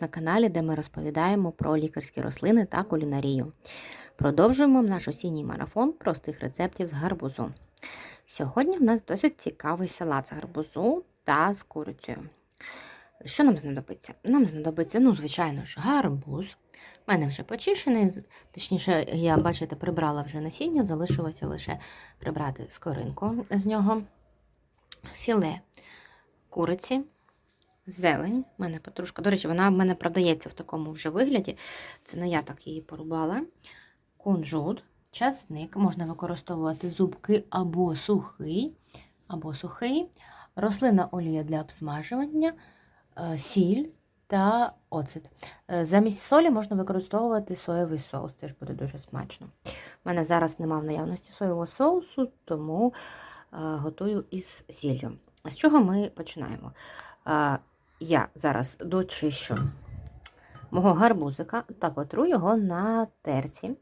на каналі, де ми розповідаємо про лікарські рослини та кулінарію. Продовжуємо наш осінній марафон простих рецептів з гарбузу. Сьогодні в нас досить цікавий салат з гарбузу та з курицею. Що нам знадобиться? Нам знадобиться, ну, звичайно ж, гарбуз. У мене вже почищений, точніше, я, бачите, прибрала вже насіння, залишилося лише прибрати скоринку з нього, філе куриці, зелень. У мене петрушка. До речі, вона в мене продається в такому вже вигляді. Це не я так її порубала. Кунжут, часник, можна використовувати зубки або сухий, або сухий, рослинна олія для обсмажування, е, сіль та оцет. Е, Замість солі можна використовувати соєвий соус, теж буде дуже смачно. У мене зараз немає в наявності соєвого соусу, тому е, готую із сіллю. З чого ми починаємо? Я зараз дочищу мого гарбузика та потру його на терці.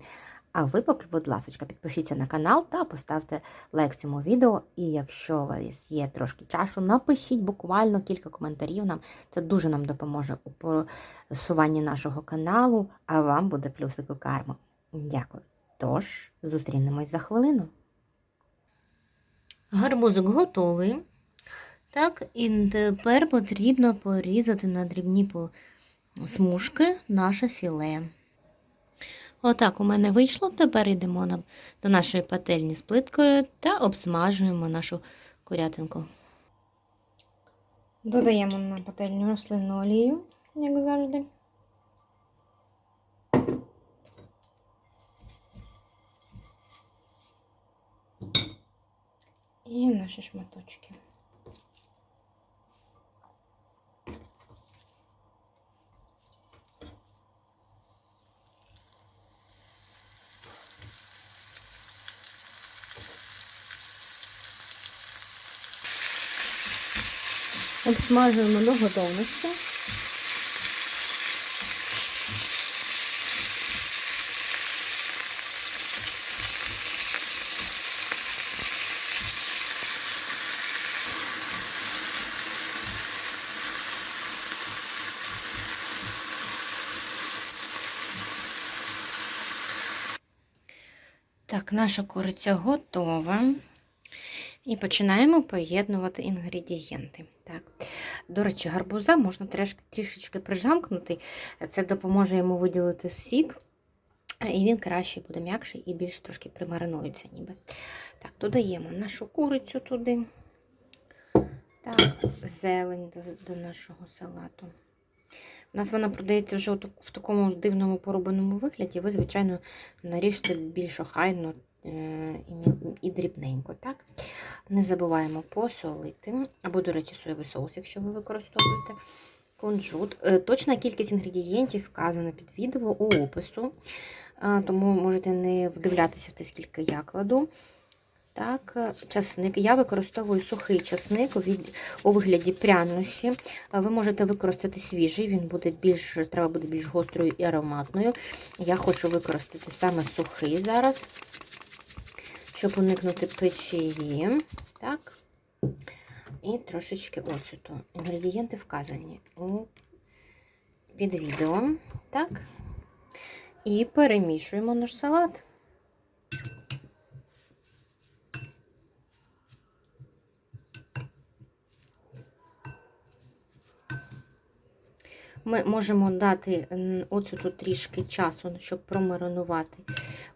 А ви поки, будь ласка, підпишіться на канал та поставте лайк цьому відео. І якщо у вас є трошки часу, напишіть буквально кілька коментарів нам. Це дуже нам допоможе у просуванні нашого каналу, а вам буде плюсик у карму. Дякую. Тож, зустрінемось за хвилину. Гарбузик готовий. Так, і тепер потрібно порізати на дрібні смужки наше філе. Отак у мене вийшло. Тепер йдемо до нашої пательні з плиткою та обсмажуємо нашу курятинку. Додаємо на пательню рослинну олію, як завжди. І наші шматочки. Обсмажуємо до готовності. Так, наша куриця готова. І починаємо поєднувати інгредієнти. Так. До речі, гарбуза можна трішечки прижамкнути. Це допоможе йому виділити сік, і він краще буде м'якший і більш трошки примаринується ніби. Так, додаємо нашу курицю туди. Так, зелень до, до нашого салату. У нас вона продається вже в такому дивному порубаному вигляді. Ви, звичайно, наріжте більш охайно е, і дрібненько. так? Не забуваємо посолити, або, до речі, соєвий соус, якщо ви використовуєте кунжут. Е, Точна кількість інгредієнтів вказана під відео у опису, Е, тому можете не вдивлятися в те, скільки я кладу. Так, е, часник. Я використовую сухий часник від... у вигляді прянощі. Ви можете використати свіжий, він буде більш, страва буде більш гострою і ароматною. Я хочу використати саме сухий зараз, щоб уникнути печії. Так. І трошечки оцету. Інгредієнти вказані у під відео. Так. І перемішуємо наш салат. Ми можемо дати м, оцету трішки часу, щоб промаринувати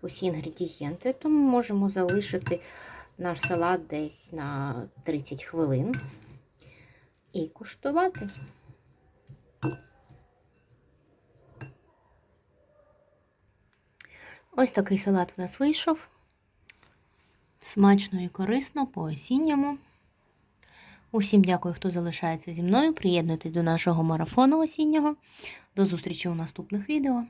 усі інгредієнти, тому можемо залишити наш салат десь на 30 хвилин і куштувати. Ось такий салат у нас вийшов. Смачно і корисно по осінньому. Усім дякую, хто залишається зі мною. Приєднуйтесь до нашого марафону осіннього. До зустрічі у наступних відео.